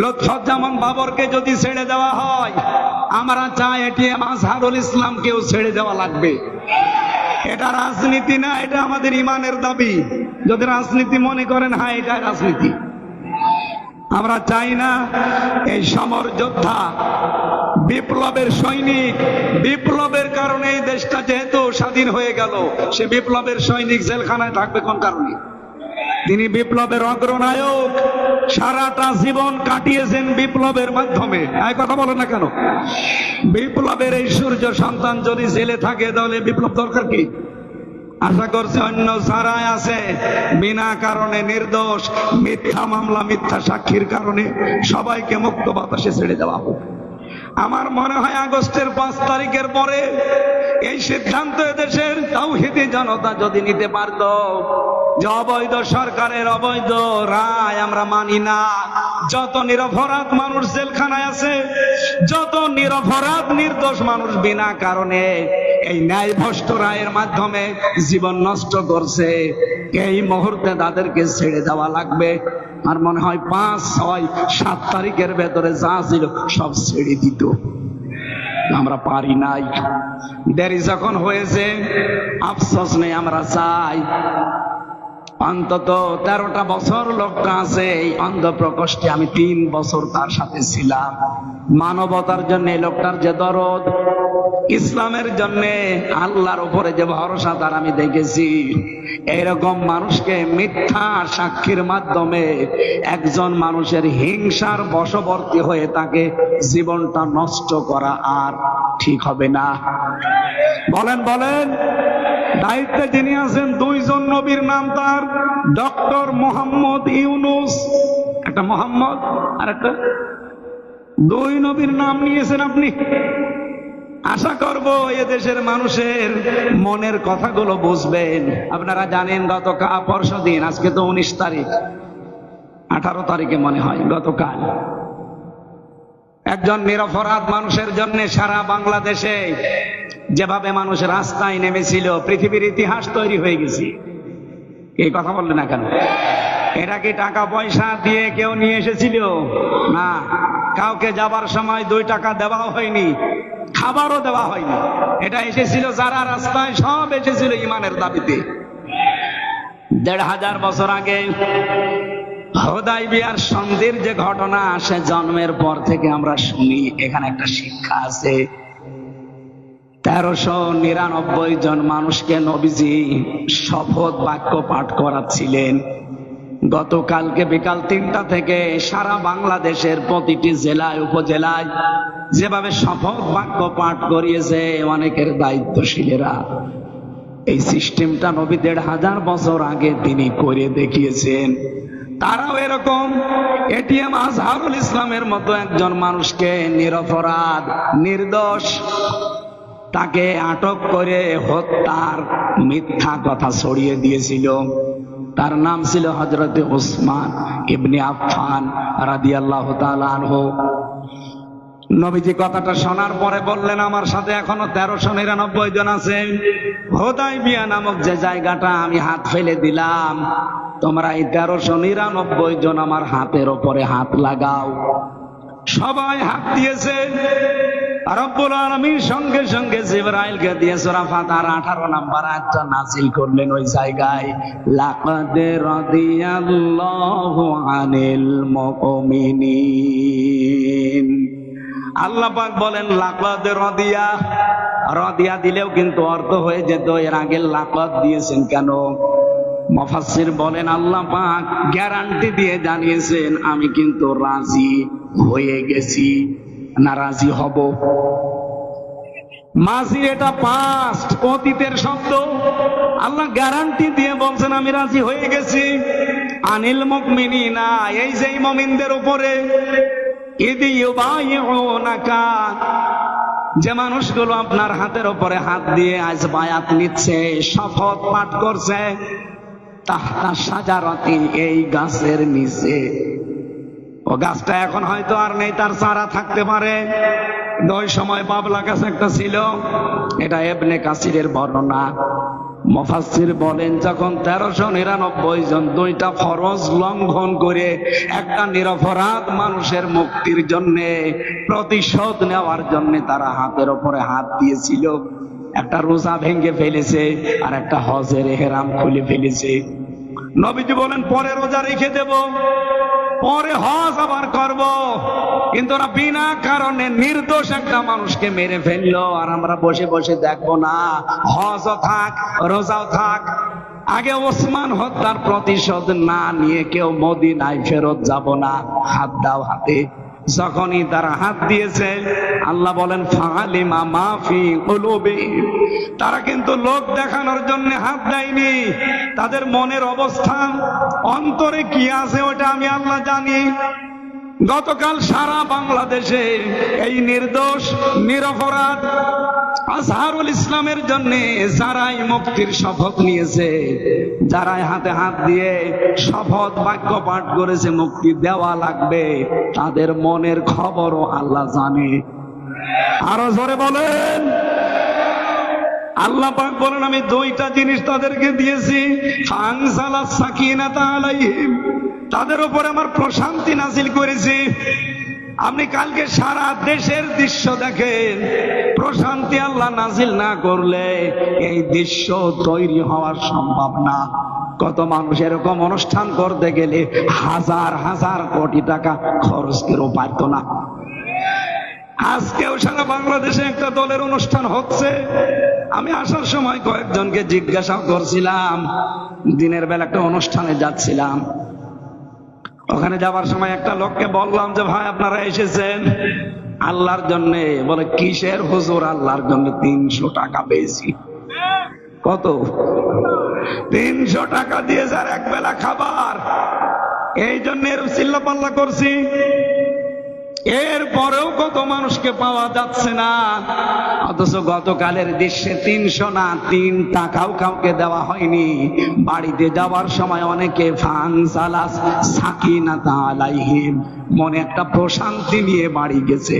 লুৎফুজ্জামান বাবরকে যদি ছেড়ে দেওয়া হয়, আমরা চাই এটিএম আজহারুল ইসলামকেও ছেড়ে দেওয়া লাগবে। এটা রাজনীতি না, এটা আমাদের ইমানের দাবি। যদি রাজনীতি মনে করেন হ্যাঁ এটা রাজনীতি। আমরা চাই না এই সমর যোদ্ধা, বিপ্লবের সৈনিক, বিপ্লবের কারণে এই দেশটা যেহেতু স্বাধীন হয়ে গেল, সে বিপ্লবের সৈনিক জেলখানায় থাকবে কোন কারণে? তিনি বিপ্লবের অগ্রনায়ক। সারাটা জীবন কাটিয়েছেন বিপ্লবের মাধ্যমে। এই কথা বলো না কেন? বিপ্লবের এই সূর্য সন্তান যদি জেলে থাকে, তাহলে বিপ্লব দরকার কি? আশা করছি অন্য সারায় আছে। বিনা কারণে নির্দোষ, মিথ্যা মামলা, মিথ্যা সাক্ষীর কারণে সবাইকে মুক্ত বাতাসে ছেড়ে দেওয়া হোক। আমার মনে হয় আগস্টের পাঁচ তারিখের পরে এই সিদ্ধান্ত দেশের তাওহিদি জনতা যদি নিতে পারত যে অবৈধ সরকারের অবৈধ রায় আমরা মানি না। যত নিরপরাধ মানুষ জেলখানায় আছে, যত নিরপরাধ নির্দোষ মানুষ বিনা কারণে এই ন্যায় ভ্রষ্ট রায়ের মাধ্যমে জীবন নষ্ট করছে। এই মুহূর্তে তাদেরকে ছেড়ে দেওয়া লাগবে। আর মনে হয় পাঁচ, ছয়, সাত তারিখের ভেতরে যা ছিল সব ছেড়ে দিত। আমরা পারি নাই। দেরি যখন হয়েছে, আফসোস নেই, আমরা চাই অন্তত তেরোটা বছর লোকটা আছে, এই অন্ধ প্রকোষ্ঠে আমি তিন বছর তার সাথে ছিলাম। মানবতার জন্য, লোকটার যে দরদ, ইসলামের জন্য, আল্লাহর উপরে যে ভরসা তার আমি দেখেছি। এরকম মানুষকে মিথ্যা সাক্ষীর মাধ্যমে একজন মানুষের হিংসার বশবর্তী হয়ে তাকে জীবনটা নষ্ট করা আর ঠিক হবে না। বলেন বলেন। দায়িত্বে যিনি আছেন, দুইজন নবীর নাম তার, ডক্টর মোহাম্মদ ইউনুস। একটা মোহাম্মদ আর একটা দুই নবীর নাম নিয়েছেন আপনি। আশা করব দেশের মানুষের মনের কথাগুলো বুঝবেন। আপনারা জানেন গত পরশু দিন, আজকে তো উনিশ তারিখ, আঠারো তারিখে মনে হয়, গতকাল। একজন নিরপরাধ মানুষের জন্য সারা বাংলাদেশে যেভাবে মানুষ রাস্তায় নেমেছিল, পৃথিবীর ইতিহাস তৈরি হয়ে গেছে। এই কথা বললেন না কেন? এটা কি টাকা পয়সা দিয়ে কেউ নিয়ে এসেছিল? না। কাউকে যাবার সময় দুই টাকা দেওয়া হয়নি, খাবারও দেওয়া হয়নি। এটা এসেছিল যারা রাস্তায়, সব এসেছিল ইমানের দাবিতে। দেড় হাজার বছর আগে হোদাই বিয়ার সন্ধির যে ঘটনা আসে জন্মের পর থেকে আমরা শুনি, এখানে একটা শিক্ষা আছে। তেরোশো নিরানব্বই জন মানুষকে নবীজি শপথ বাক্য পাঠ করাচ্ছিলেন। গতকালকে বিকাল তিনটা থেকে সারা বাংলাদেশের প্রতিটি জেলায়, উপজেলায় যেভাবে শপথ বাক্য পাঠ করিয়েছে, অনেকের দায়িত্বশীলেরা। এই সিস্টেমটা নবী দেড় হাজার বছর আগে তিনি করে দেখিয়েছেন। তারাও এরকম। এটিএম আজহারুল ইসলামের মতো একজন মানুষকে নিরপরাধ, নির্দোষ, তাকে আটক করে হত্যার মিথ্যা কথা ছড়িয়ে দিয়েছিল। তার নাম ছিল হজরত ওসমান ইবনে আফফান রাদিয়াল্লাহ তাআলা আনহু। নবীজি কথাটা শোনার পরে বললেন, আমার সাথে এখনও তেরোশো নিরানব্বই জন আছে। হোদাই বিয়া নামক যে জায়গাটা আমি হাত ফেলে দিলাম, তোমরা এই তেরোশো নিরানব্বই জন আমার হাতের ওপরে হাত লাগাও। সবাই হাত দিয়েছে। রব্বুল আলামিন সঙ্গে সঙ্গে জিবরাইলকে দিয়ে সূরা ফাতার 18 নাম্বার একটা নাযিল করলেন ওই জায়গায়। লাকাদ রাদিয়াল্লাহু আনিল মুমিনিন। আল্লাহ পাক বলেন লাকাদ রাদিয়া। রাদিয়া দিলেও কিন্তু অর্থ হয়ে যেত, এর আগে লাকাদ দিয়েছেন কেন? মফাসসির বলেন, আল্লাহ পাক গ্যারান্টি দিয়ে জানিয়েছেন, আমি কিন্তু রাজি হয়ে গেছি। না, রাজি হব? মাঝি, এটা পাস্ট অতীতের শব্দ। আল্লাহ গ্যারান্টি দিয়ে বলছেন, আমি রাজি হয়ে গেছি। আনিল মুকমিনি না এই যে মমিনদের উপরে যে মানুষগুলো আপনার হাতের উপরে হাত দিয়ে আজ বায়াত নিচ্ছে, শপথ পাঠ করছে তাহতা সাজারতি এই গাছের নিচে। ও গাছটা এখন হয়তো আর নেই, তার চারা থাকতে পারে। ওই সময় বাবলা গাছ একটা ছিল, এটা এবনে কাসিরের বর্ণনা। মফাসির বলেন, যখন তেরোশো নিরানব্বই জন দুইটা ফরজ লঙ্ঘন করে একটা নিরপরাধ মানুষের মুক্তির জন্য প্রতিশোধ নেওয়ার জন্য তারা হাতের ওপরে হাত দিয়েছিল, একটা রোজা ভেঙে ফেলেছে আর একটা হজের হেরাম খুলে ফেলেছে। নবীজি বলেন, পরে রোজা রেখে দেব। পরে হজ আবার করব। কিন্তু ওরা বিনা কারণে নির্দোষ একটা মানুষকে মেরে ফেলল। আর আমরা বসে বসে দেখব না, হজও থাক, রোজাও থাক। আগে ওসমান হত্যার প্রতিশোধ না নিয়ে কেউ মদিনায় ফেরত যাব না। হাত দাও হাতে। যখনই তারা হাত দিয়েছে, আল্লাহ বলেন ফালিমা মাফি কলবে। তারা কিন্তু লোক দেখানোর জন্য হাত দেয়নি। তাদের মনের অবস্থান অন্তরে কি আছে ওটা আমি আল্লাহ জানি। গতকাল সারা বাংলাদেশে এই নির্দোষ, নিরপরাধ আজহারুল ইসলামের জন্য যারাই মুক্তির শপথ নিয়েছে, যারাই হাতে হাত দিয়ে শপথ বাক্য পাঠ করেছে, মুক্তি দেওয়া লাগবে, তাদের মনের খবরও আল্লাহ জানে। আরও জোরে বলেন। আল্লাহ পাক বলেন, আমি দুইটা জিনিস তাদেরকে দিয়েছি। ফাংসালা আলাইহিম, তাদের উপরে আমার প্রশান্তি নাজিল করেছি। আপনি কালকে সারা দেশের দৃশ্য দেখেন। প্রশান্তি আল্লাহ নাজিল না করলে এই দৃশ্য তৈরি হওয়ার সম্ভব না। কত মানুষ এরকম অনুষ্ঠান করতে গেলে হাজার হাজার কোটি টাকা খরচ কেউ পারত না। আজকেও সারা বাংলাদেশে একটা দলের অনুষ্ঠান হচ্ছে। আমি আসার সময় কয়েকজনকে জিজ্ঞাসা করছিলাম। দিনের বেলা একটা অনুষ্ঠানে যাচ্ছিলাম। ওখানে যাওয়ার সময় একটা লোককে বললাম যে, ভাই, আপনারা এসেছেন? আল্লাহর জন্য। বলে, কিসের হুজুর? আল্লাহর জন্য তিনশো টাকা পেয়েছি। কত? তিনশো টাকা দিয়ে যার এক বেলা খাবার। এই জন্য চিল্লা পাল্লা করছি। এরপরেও কত মানুষকে পাওয়া যাচ্ছে না। অথচ গতকালের দৃশ্যে তিনশো না তিন টাকাও কাউকে দেওয়া হয়নি। বাড়িতে যাওয়ার সময় অনেকে মনে একটা প্রশান্তি নিয়ে বাড়ি গেছে।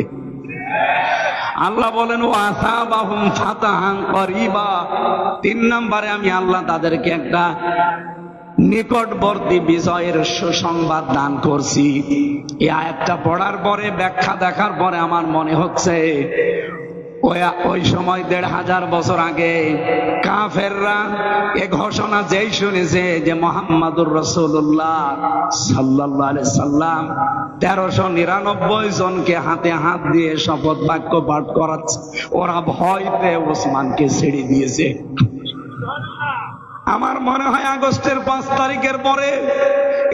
আল্লাহ বলেন, ও আসাবাহুম ফাতাহান করিবা। তিন নম্বরে আমি আল্লাহ তাদেরকে একটা নিকটবর্তী বিজয়ের সুসংবাদ দান করছি। এই আয়াতটা পড়ার পরে, ব্যাখ্যা দেখার পরে আমার মনে হচ্ছে ওই সময় দেড় হাজার বছর আগে কাফেররা এ ঘোষণা যেই শুনেছে যে মোহাম্মদুর রসুল্লাহ সাল্লাহ সাল্লাম তেরোশো নিরানব্বই জনকে হাতে হাত দিয়ে শপথ বাক্য পাঠ করাচ্ছে। ওরা ভয়তে ওসমানকে ছেড়ে দিয়েছে। আমার মনে হয় আগস্টের পাঁচ তারিখের পরে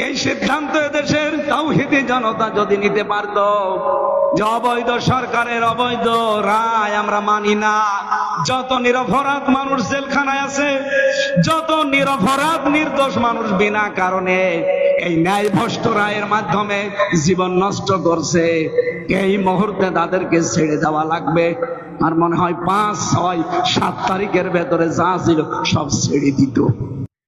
এই সিদ্ধান্ত দেশের তাওহিদি জনতা যদি নিতে পারত, যে অবৈধ সরকারের অবৈধ রায় আমরা মানি না। যত নিরপরাধ মানুষ জেলখানায় আছে, যত নিরপরাধ নির্দোষ মানুষ বিনা কারণে এই ন্যায় ভ্রষ্ট রায়ের মাধ্যমে জীবন নষ্ট করছে। এই মুহূর্তে তাদেরকে ছেড়ে দেওয়া লাগবে। আর মনে হয় পাঁচ ছয় সাত তারিখের ভেতরে যা ছিল সব ছেড়ে দিত।